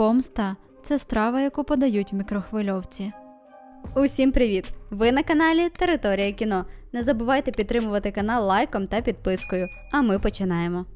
Помста це страва, яку подають в мікрохвильовці. Усім привіт! Ви на каналі Територія кіно. Не забувайте підтримувати канал лайком та підпискою. А ми починаємо.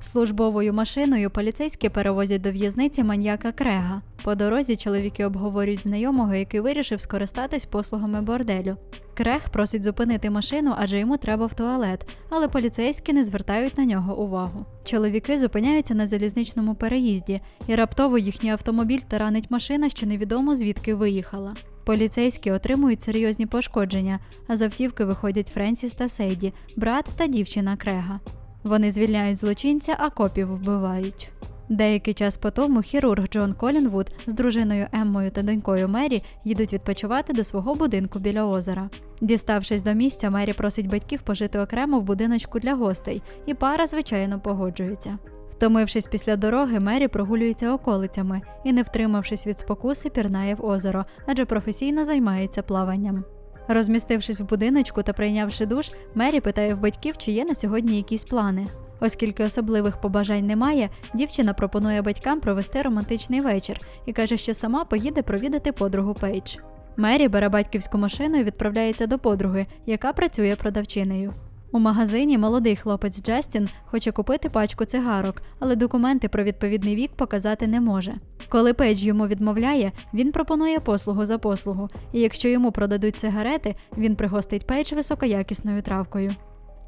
Службовою машиною поліцейські перевозять до в'язниці маньяка Крега. По дорозі чоловіки обговорюють знайомого, який вирішив скористатись послугами борделю. Крег просить зупинити машину, адже йому треба в туалет, але поліцейські не звертають на нього увагу. Чоловіки зупиняються на залізничному переїзді, і раптово їхній автомобіль таранить машина, що невідомо звідки виїхала. Поліцейські отримують серйозні пошкодження, а з автівки виходять Френсіс та Сейді, брат та дівчина Крега. Вони звільняють злочинця, а копів вбивають. Деякий час по тому хірург Джон Колінвуд з дружиною Еммою та донькою Мері їдуть відпочивати до свого будинку біля озера. Діставшись до місця, Мері просить батьків пожити окремо в будиночку для гостей, і пара, звичайно, погоджується. Втомившись після дороги, Мері прогулюється околицями і, не втримавшись від спокуси, пірнає в озеро, адже професійно займається плаванням. Розмістившись в будиночку та прийнявши душ, Мері питає в батьків, чи є на сьогодні якісь плани. Оскільки особливих побажань немає, дівчина пропонує батькам провести романтичний вечір і каже, що сама поїде провідати подругу Пейдж. Мері бере батьківську машину і відправляється до подруги, яка працює продавчинею. У магазині молодий хлопець Джастін хоче купити пачку цигарок, але документи про відповідний вік показати не може. Коли Пейдж йому відмовляє, він пропонує послугу за послугу, і якщо йому продадуть цигарети, він пригостить Пейдж високоякісною травкою.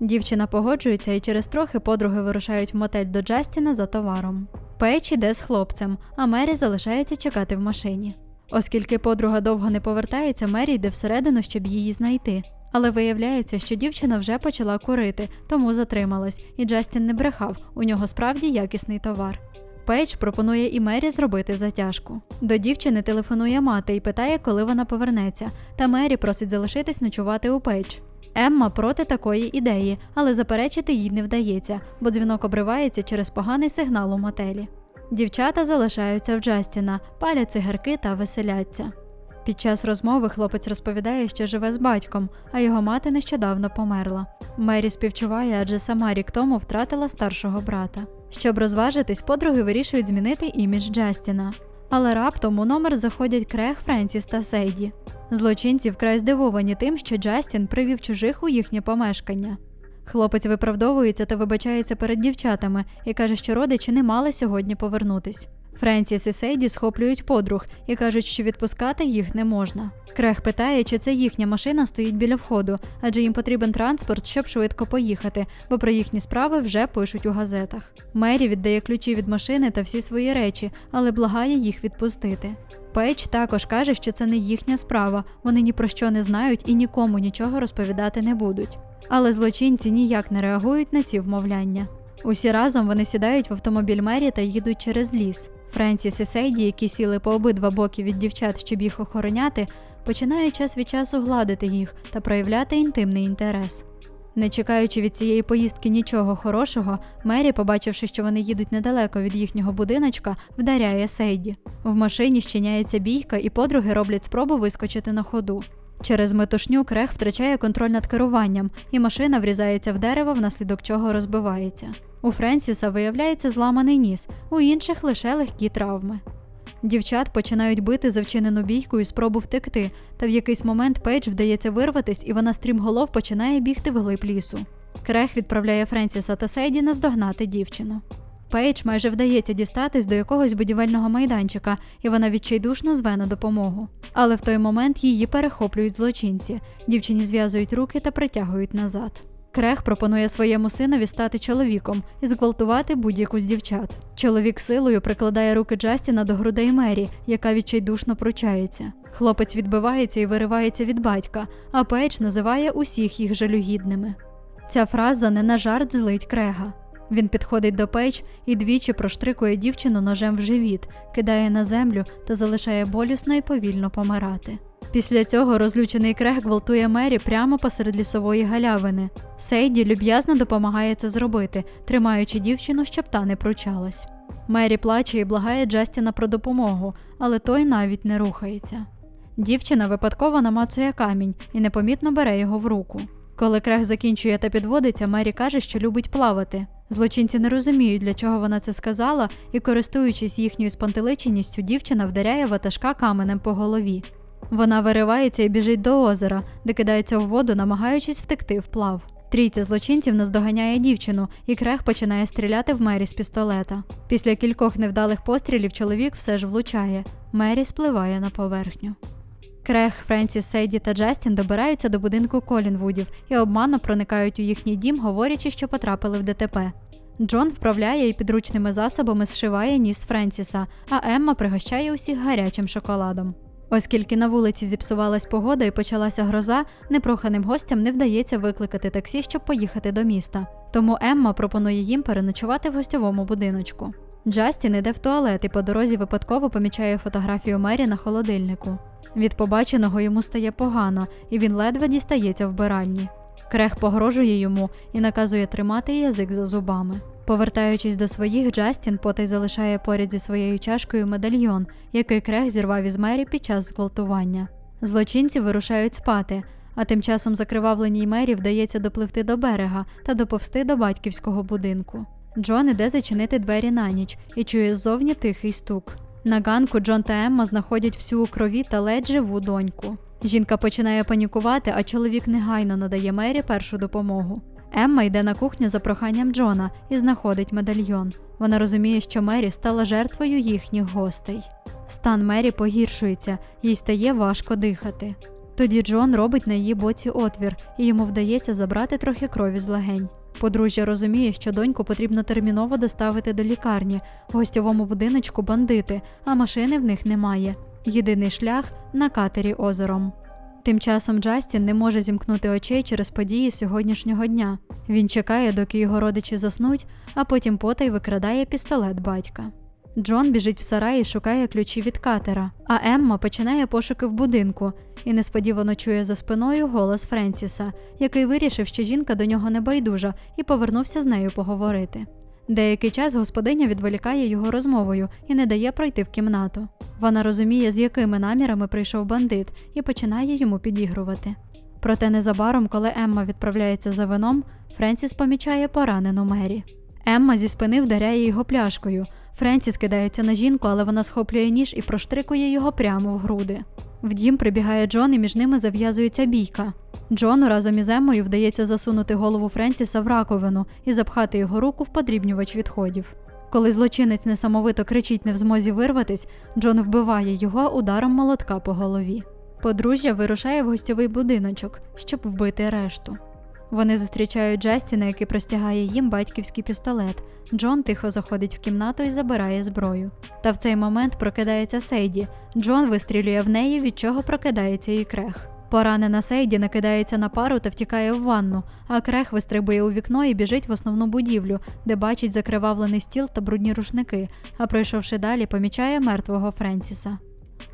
Дівчина погоджується і через трохи подруги вирушають в мотель до Джастіна за товаром. Пейдж іде з хлопцем, а Мері залишається чекати в машині. Оскільки подруга довго не повертається, Мері йде всередину, щоб її знайти. Але виявляється, що дівчина вже почала курити, тому затрималась, і Джастін не брехав, у нього справді якісний товар. Пейдж пропонує і Мері зробити затяжку. До дівчини телефонує мати і питає, коли вона повернеться, та Мері просить залишитись ночувати у Пейдж. Емма проти такої ідеї, але заперечити їй не вдається, бо дзвінок обривається через поганий сигнал у мотелі. Дівчата залишаються в Джастіна, палять цигарки та веселяться. Під час розмови хлопець розповідає, що живе з батьком, а його мати нещодавно померла. Мері співчуває, адже сама рік тому втратила старшого брата. Щоб розважитись, подруги вирішують змінити імідж Джастіна. Але раптом у номер заходять Крег, Френсіс та Сейді. Злочинці вкрай здивовані тим, що Джастін привів чужих у їхнє помешкання. Хлопець виправдовується та вибачається перед дівчатами і каже, що родичі не мали сьогодні повернутись. Френсіс і Сейді схоплюють подруг і кажуть, що відпускати їх не можна. Крег питає, чи це їхня машина стоїть біля входу, адже їм потрібен транспорт, щоб швидко поїхати, бо про їхні справи вже пишуть у газетах. Мері віддає ключі від машини та всі свої речі, але благає їх відпустити. Пейдж також каже, що це не їхня справа, вони ні про що не знають і нікому нічого розповідати не будуть. Але злочинці ніяк не реагують на ці вмовляння. Усі разом вони сідають в автомобіль Мері та їдуть через ліс. Френсіс і Сейді, які сіли по обидва боки від дівчат, щоб їх охороняти, починають час від часу гладити їх та проявляти інтимний інтерес. Не чекаючи від цієї поїздки нічого хорошого, Мері, побачивши, що вони їдуть недалеко від їхнього будиночка, вдаряє Сейді. В машині щиняється бійка, і подруги роблять спробу вискочити на ходу. Через метушню Крег втрачає контроль над керуванням, і машина врізається в дерево, внаслідок чого розбивається. У Френсіса виявляється зламаний ніс, у інших лише легкі травми. Дівчат починають бити за вчинену бійку і спробу втекти, та в якийсь момент Пейдж вдається вирватись, і вона стрімголов починає бігти вглиб лісу. Крег відправляє Френсіса та Сейді наздогнати дівчину. Пейдж майже вдається дістатись до якогось будівельного майданчика, і вона відчайдушно зве на допомогу. Але в той момент її перехоплюють злочинці. Дівчині зв'язують руки та притягують назад. Крег пропонує своєму синові стати чоловіком і зґвалтувати будь-яку з дівчат. Чоловік силою прикладає руки Джастіна до грудей Мері, яка відчайдушно пручається. Хлопець відбивається і виривається від батька, а Пейдж називає усіх їх жалюгідними. Ця фраза не на жарт злить Крега. Він підходить до Пейдж і двічі проштрикує дівчину ножем в живіт, кидає на землю та залишає болісно і повільно помирати. Після цього розлючений Крег гвалтує Мері прямо посеред лісової галявини. Сейді люб'язно допомагає це зробити, тримаючи дівчину, щоб та не пручалась. Мері плаче і благає Джастіна про допомогу, але той навіть не рухається. Дівчина випадково намацує камінь і непомітно бере його в руку. Коли Крег закінчує та підводиться, Мері каже, що любить плавати. Злочинці не розуміють, для чого вона це сказала, і, користуючись їхньою спантеличеністю, дівчина вдаряє ватажка каменем по голові. Вона виривається і біжить до озера, де кидається в воду, намагаючись втекти вплав. Трійця злочинців наздоганяє дівчину, і Крег починає стріляти в Мері з пістолета. Після кількох невдалих пострілів чоловік все ж влучає. Мері спливає на поверхню. Крег, Френсіс, Сейді та Джастін добираються до будинку Колінвудів і обманно проникають у їхній дім, говорячи, що потрапили в ДТП. Джон вправляє і підручними засобами зшиває ніс Френсіса, а Емма пригощає усіх гарячим шоколадом. Оскільки на вулиці зіпсувалась погода і почалася гроза, непроханим гостям не вдається викликати таксі, щоб поїхати до міста. Тому Емма пропонує їм переночувати в гостьовому будиночку. Джастін іде в туалет і по дорозі випадково помічає фотографію Мері на холодильнику. Від побаченого йому стає погано, і він ледве дістається вбиральні. Крег погрожує йому і наказує тримати язик за зубами. Повертаючись до своїх, Джастін потай залишає поряд зі своєю чашкою медальйон, який Крег зірвав із Мері під час зґвалтування. Злочинці вирушають спати, а тим часом закривавленій Мері вдається допливти до берега та доповсти до батьківського будинку. Джон іде зачинити двері на ніч і чує ззовні тихий стук. На ганку Джон та Емма знаходять всю у крові та ледь живу доньку. Жінка починає панікувати, а чоловік негайно надає Мері першу допомогу. Емма йде на кухню за проханням Джона і знаходить медальйон. Вона розуміє, що Мері стала жертвою їхніх гостей. Стан Мері погіршується, їй стає важко дихати. Тоді Джон робить на її боці отвір, і йому вдається забрати трохи крові з легень. Подружжя розуміє, що доньку потрібно терміново доставити до лікарні. В гостьовому будиночку бандити, а машини в них немає. Єдиний шлях на катері озером. Тим часом Джастін не може зімкнути очей через події сьогоднішнього дня. Він чекає, доки його родичі заснуть, а потім потай викрадає пістолет батька. Джон біжить в сарай і шукає ключі від катера, а Емма починає пошуки в будинку і несподівано чує за спиною голос Френсіса, який вирішив, що жінка до нього не байдужа, і повернувся з нею поговорити. Деякий час господиня відволікає його розмовою і не дає пройти в кімнату. Вона розуміє, з якими намірами прийшов бандит, і починає йому підігрувати. Проте незабаром, коли Емма відправляється за вином, Френсіс помічає поранену Мері. Емма зі спини вдаряє його пляшкою. Френсіс кидається на жінку, але вона схоплює ніж і проштрикує його прямо в груди. В дім прибігає Джон, і між ними зав'язується бійка. Джону разом із Еммою вдається засунути голову Френсіса в раковину і запхати його руку в подрібнювач відходів. Коли злочинець несамовито кричить не в змозі вирватись, Джон вбиває його ударом молотка по голові. Подружжя вирушає в гостьовий будиночок, щоб вбити решту. Вони зустрічають Джастіна, який простягає їм батьківський пістолет. Джон тихо заходить в кімнату і забирає зброю. Та в цей момент прокидається Сейді. Джон вистрілює в неї, від чого прокидається і крех. Поранена Сейді накидається на пару та втікає в ванну, а крех вистрибує у вікно і біжить в основну будівлю, де бачить закривавлений стіл та брудні рушники, а пройшовши далі, помічає мертвого Френсіса.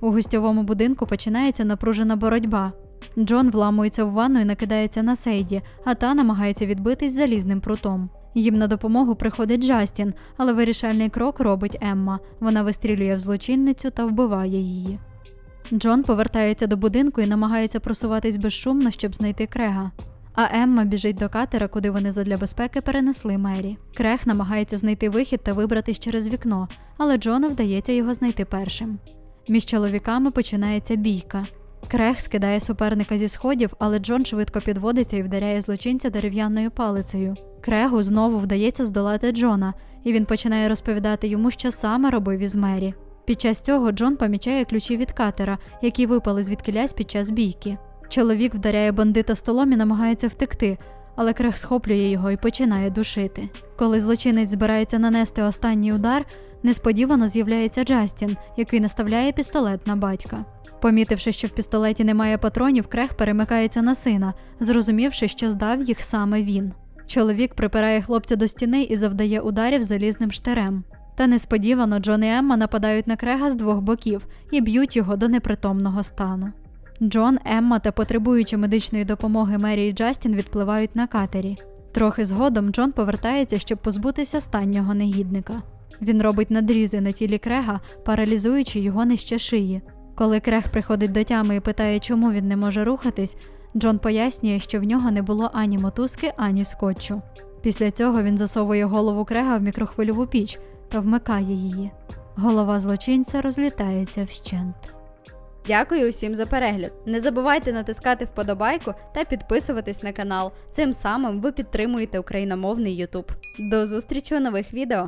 У гостьовому будинку починається напружена боротьба. Джон вламується в ванну і накидається на Сейді, а та намагається відбитись залізним прутом. Їм на допомогу приходить Джастін, але вирішальний крок робить Емма. Вона вистрілює в злочинницю та вбиває її. Джон повертається до будинку і намагається просуватись безшумно, щоб знайти Крега. А Емма біжить до катера, куди вони задля безпеки перенесли Мері. Крег намагається знайти вихід та вибратись через вікно, але Джону вдається його знайти першим. Між чоловіками починається бійка. Крег скидає суперника зі сходів, але Джон швидко підводиться і вдаряє злочинця дерев'яною палицею. Крегу знову вдається здолати Джона, і він починає розповідати йому, що саме робив із Мері. Під час цього Джон помічає ключі від катера, які випали звідкилясь під час бійки. Чоловік вдаряє бандита столом і намагається втекти, але Крег схоплює його і починає душити. Коли злочинець збирається нанести останній удар, несподівано з'являється Джастін, який наставляє пістолет на батька. Помітивши, що в пістолеті немає патронів, Крег перемикається на сина, зрозумівши, що здав їх саме він. Чоловік припирає хлопця до стіни і завдає ударів залізним штирем. Та несподівано Джон і Емма нападають на Крега з двох боків і б'ють його до непритомного стану. Джон, Емма та потребуючи медичної допомоги Мері і Джастін відпливають на катері. Трохи згодом Джон повертається, щоб позбутись останнього негідника. Він робить надрізи на тілі Крега, паралізуючи його нижче шиї. Коли Крег приходить до тями і питає, чому він не може рухатись, Джон пояснює, що в нього не було ані мотузки, ані скотчу. Після цього він засовує голову Крега в мікрохвильову піч та вмикає її. Голова злочинця розлітається вщент. Дякую усім за перегляд. Не забувайте натискати вподобайку та підписуватись на канал. Цим самим ви підтримуєте україномовний YouTube. До зустрічі у нових відео!